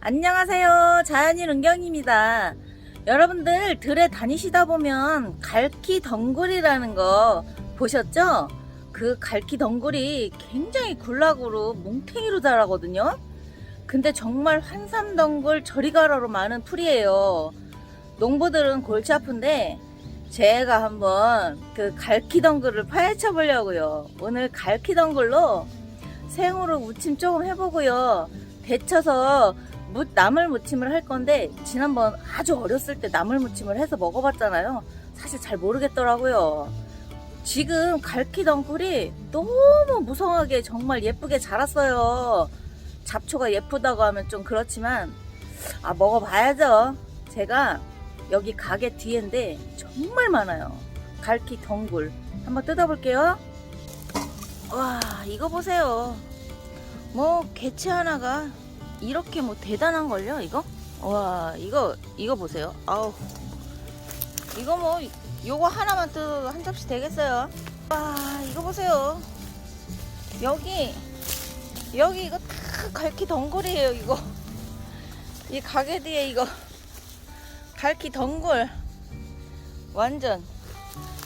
안녕하세요. 자연인 은경입니다. 여러분들 들에 다니시다 보면 갈키 덩굴이라는 거 보셨죠? 그 갈키 덩굴이 굉장히 굴락으로 뭉탱이로 자라거든요. 근데 정말 환삼 덩굴 저리가라로 많은 풀이에요. 농부들은 골치 아픈데 제가 한번 그 갈키 덩굴을 파헤쳐 보려고요. 오늘 갈키 덩굴로 생으로 무침 조금 해보고요. 데쳐서 무, 나물 무침을 할 건데 지난번 아주 어렸을 때 나물 무침을 해서 먹어봤잖아요. 사실 잘 모르겠더라고요. 지금 갈키 덩굴이 너무 무성하게 정말 예쁘게 자랐어요. 잡초가 예쁘다고 하면 좀 그렇지만 아 먹어봐야죠. 제가 여기 가게 뒤인데 정말 많아요. 갈키 덩굴 한번 뜯어볼게요. 와 이거 보세요. 뭐 개체 하나가 이렇게 뭐 대단한 걸요 이거? 와 이거 이거 보세요. 아우 이거 뭐 요거 하나만 뜯어도 한 접시 되겠어요. 와 이거 보세요. 여기 여기 이거 다 갈키 덩굴이에요 이거. 이 가게 뒤에 이거 갈키 덩굴 완전.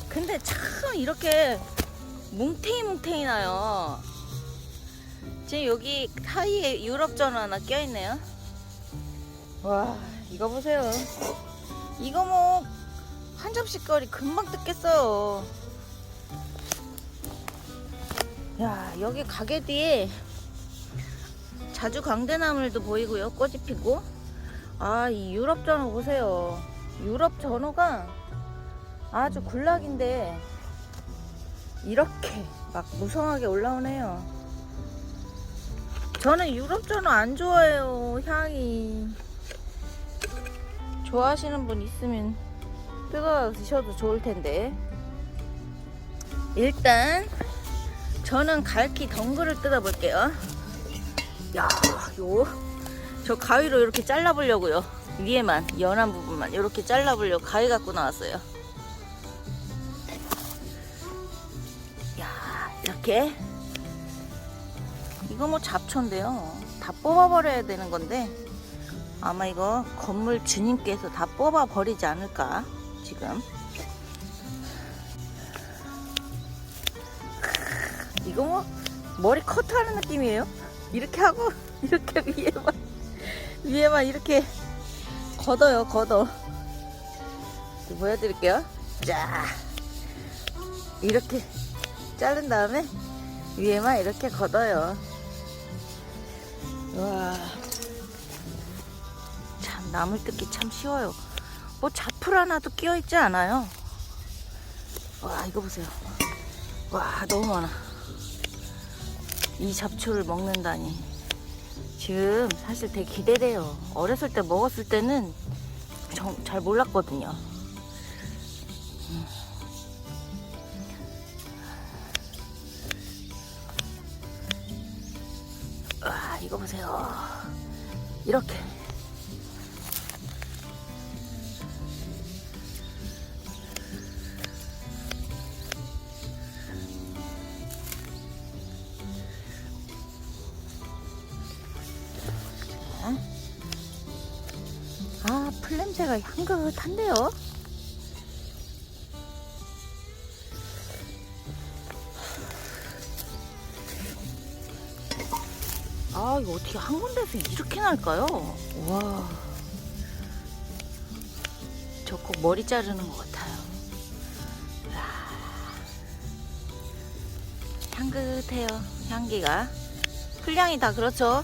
근데 참 이렇게 뭉탱이 뭉탱이 나요. 지금 여기 사이에 유럽 전화 하나 껴있네요. 와, 이거 보세요. 이거 뭐, 한 접시 거리 금방 뜯겠어요. 야, 여기 가게 뒤에 자주 광대나물도 보이고요. 꽃이 피고. 아, 이 유럽 전어 보세요. 유럽 전어가 아주 굴락인데, 이렇게 막 무성하게 올라오네요. 저는 유럽 전어 안 좋아해요. 향이. 좋아하시는 분 있으면 뜯어 드셔도 좋을 텐데. 일단 저는 갈키 덩굴을 뜯어 볼게요. 야, 요. 저 가위로 이렇게 잘라 보려고요. 위에만 연한 부분만 이렇게 잘라 보려고 가위 갖고 나왔어요. 야, 이렇게 이거 뭐 잡초인데요. 다 뽑아버려야 되는 건데 아마 이거 건물 주님께서 다 뽑아버리지 않을까 지금. 이거 뭐 머리 커트하는 느낌이에요. 이렇게 하고 이렇게 위에만 위에만 이렇게 걷어요 걷어. 보여드릴게요. 자 이렇게 자른 다음에 위에만 이렇게 걷어요. 와. 참, 나물 뜯기 참 쉬워요. 뭐 잡풀 하나도 끼어 있지 않아요. 와, 이거 보세요. 와, 너무 많아. 이 잡초를 먹는다니. 지금 사실 되게 기대돼요. 어렸을 때 먹었을 때는 정- 잘 몰랐거든요. 와, 이거 보세요. 이렇게. 자. 아, 풀 냄새가 향긋한데요? 아 이거 어떻게 한 군데서 이렇게 날까요? 와. 저 꼭 머리 자르는 것 같아요. 아. 향긋해요. 향기가. 풀향이 다 그렇죠?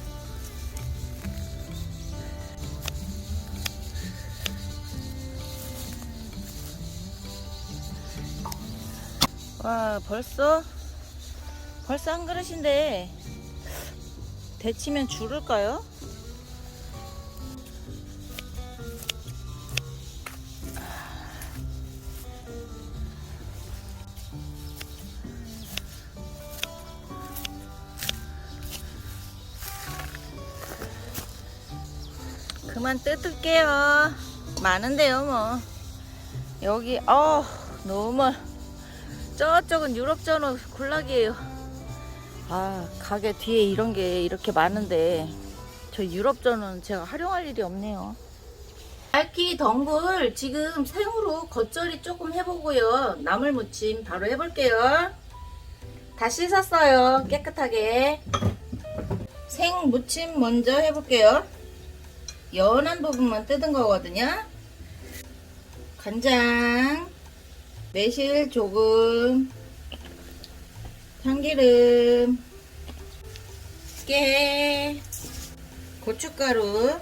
와 벌써 벌써 한 그릇인데 데치면 줄을까요? 그만 뜯을게요. 많은데요, 뭐. 여기, 어, 너무. 저쪽은 유럽 전어 굴락이에요. 아, 가게 뒤에 이런 게 이렇게 많은데 저 유럽전은 제가 활용할 일이 없네요. 알키 덩굴 지금 생으로 겉절이 조금 해보고요. 나물 무침 바로 해볼게요. 다 씻었어요. 깨끗하게. 생 무침 먼저 해볼게요. 연한 부분만 뜯은 거거든요. 간장, 매실 조금, 참기름, 깨, 고춧가루,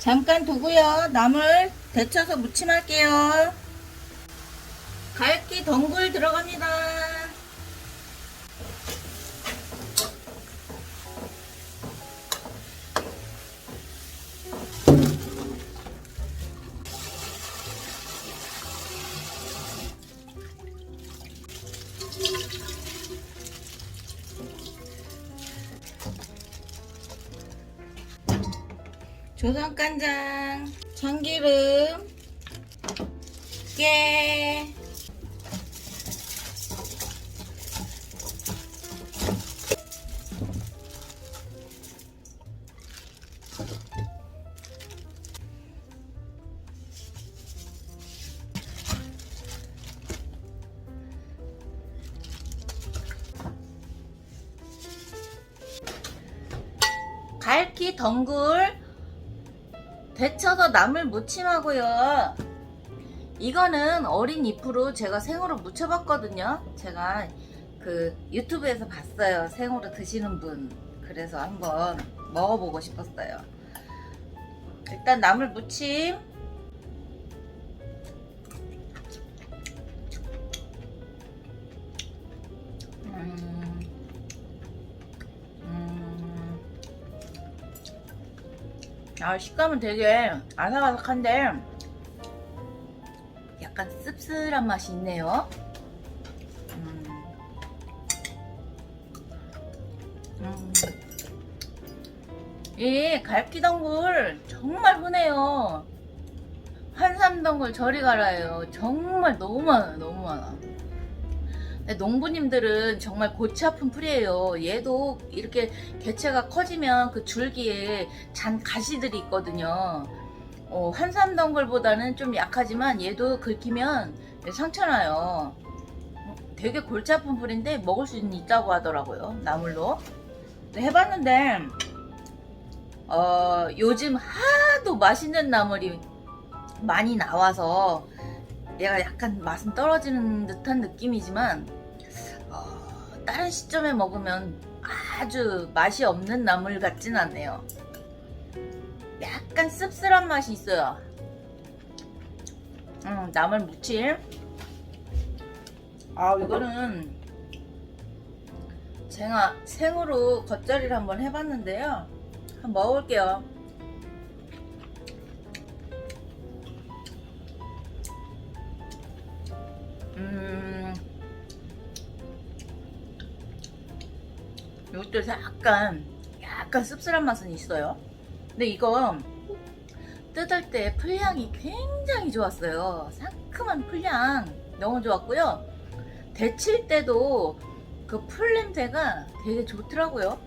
잠깐 두고요. 나물 데쳐서 무침할게요. 갈기 덩굴 들어갑니다. 조선 간장, 참기름, 깨, 갈키 덩굴 데쳐서 나물 무침하고요. 이거는 어린 잎으로 제가 생으로 무쳐봤거든요. 제가 그 유튜브에서 봤어요. 생으로 드시는 분. 그래서 한번 먹어보고 싶었어요. 일단 나물 무침. 아, 식감은 되게 아삭아삭한데 약간 씁쓸한 맛이 있네요. 음. 음. 이 갈기덩굴 정말 흔해요. 한삼덩굴 저리 가라요. 정말 너무 많아요. 너무 많아. 농부님들은 정말 골치 아픈 풀이에요. 얘도 이렇게 개체가 커지면 그 줄기에 잔 가시들이 있거든요. 어, 한삼덩굴보다는 좀 약하지만 얘도 긁히면 상처나요. 어, 되게 골치 아픈 풀인데 먹을 수는 있다고 하더라고요. 나물로. 근데 해봤는데 어, 요즘 하도 맛있는 나물이 많이 나와서 얘가 약간 맛은 떨어지는 듯한 느낌이지만 어, 다른 시점에 먹으면 아주 맛이 없는 나물 같진 않네요. 약간 씁쓸한 맛이 있어요. 음, 나물 무침. 아, 이거는 제가 생으로 겉절이를 한번 해봤는데요. 한번 먹어볼게요. 이것도 약간, 약간 씁쓸한 맛은 있어요. 근데 이거 뜯을 때 풀향이 굉장히 좋았어요. 상큼한 풀향 너무 좋았고요. 데칠 때도 그 풀 냄새가 되게 좋더라고요.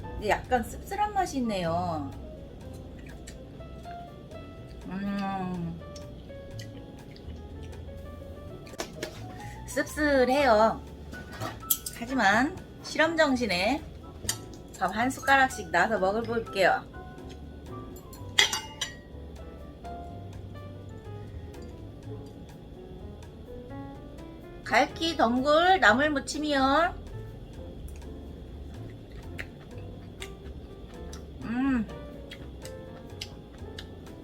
근데 약간 씁쓸한 맛이 있네요. 음. 씁쓸해요. 하지만 실험 정신에 밥 한 숟가락씩 나서 먹어볼게요. 갈키 덩굴 나물 무침이요. 음.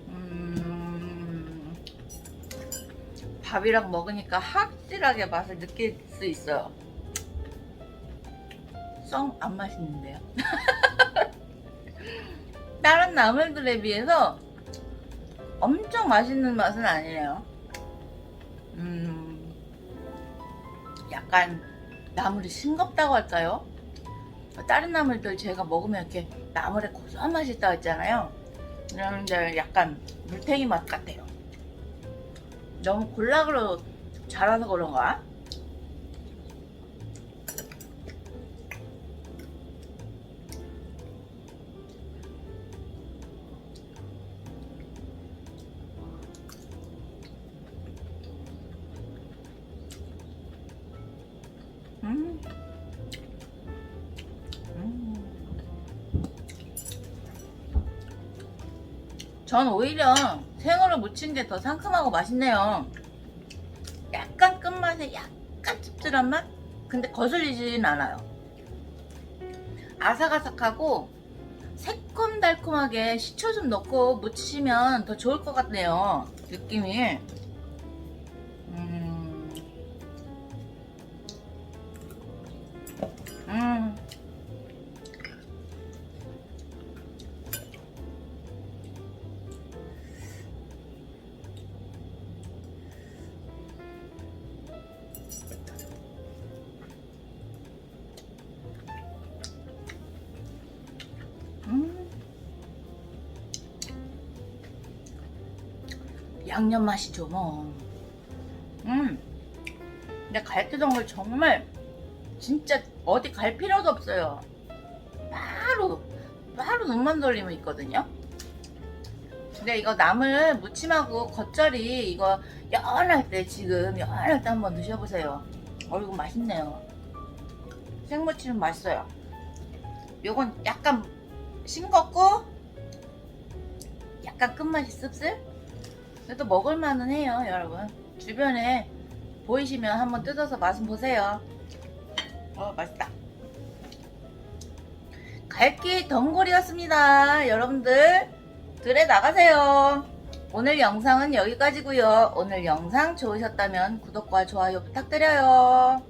음. 밥이랑 먹으니까 확실하게 맛을 느낄 수 있어요. 썩 안 맛있는데요. 다른 나물들에 비해서 엄청 맛있는 맛은 아니에요. 음, 약간 나물이 싱겁다고 할까요? 다른 나물들 제가 먹으면 이렇게 나물에 고소한 맛이 있다고 했잖아요. 그런데 약간 물탱이 맛 같아요. 너무 골락으로 자라서 그런가? 전 오히려 생으로 무친 게 더 상큼하고 맛있네요. 약간 끝맛에 약간 씁쓸한 맛? 근데 거슬리진 않아요. 아삭아삭하고 새콤달콤하게 식초 좀 넣고 무치시면 더 좋을 것 같네요. 느낌이. 양념 맛이죠, 뭐. 음. 근데 갈치동물 정말 진짜 어디 갈 필요도 없어요. 바로 바로 눈만 돌리면 있거든요. 근데 이거 나물 무침하고 겉절이 이거 연할 때 지금 연할 때 한번 드셔보세요. 어 이거 맛있네요. 생무침은 맛있어요. 요건 약간 싱겁고 약간 끝맛이 씁쓸? 그래도 먹을만은 해요 여러분. 주변에 보이시면 한번 뜯어서 맛은 보세요. 어 맛있다. 갈기 덩굴이었습니다. 여러분들 들에 나가세요. 오늘 영상은 여기까지고요. 오늘 영상 좋으셨다면 구독과 좋아요 부탁드려요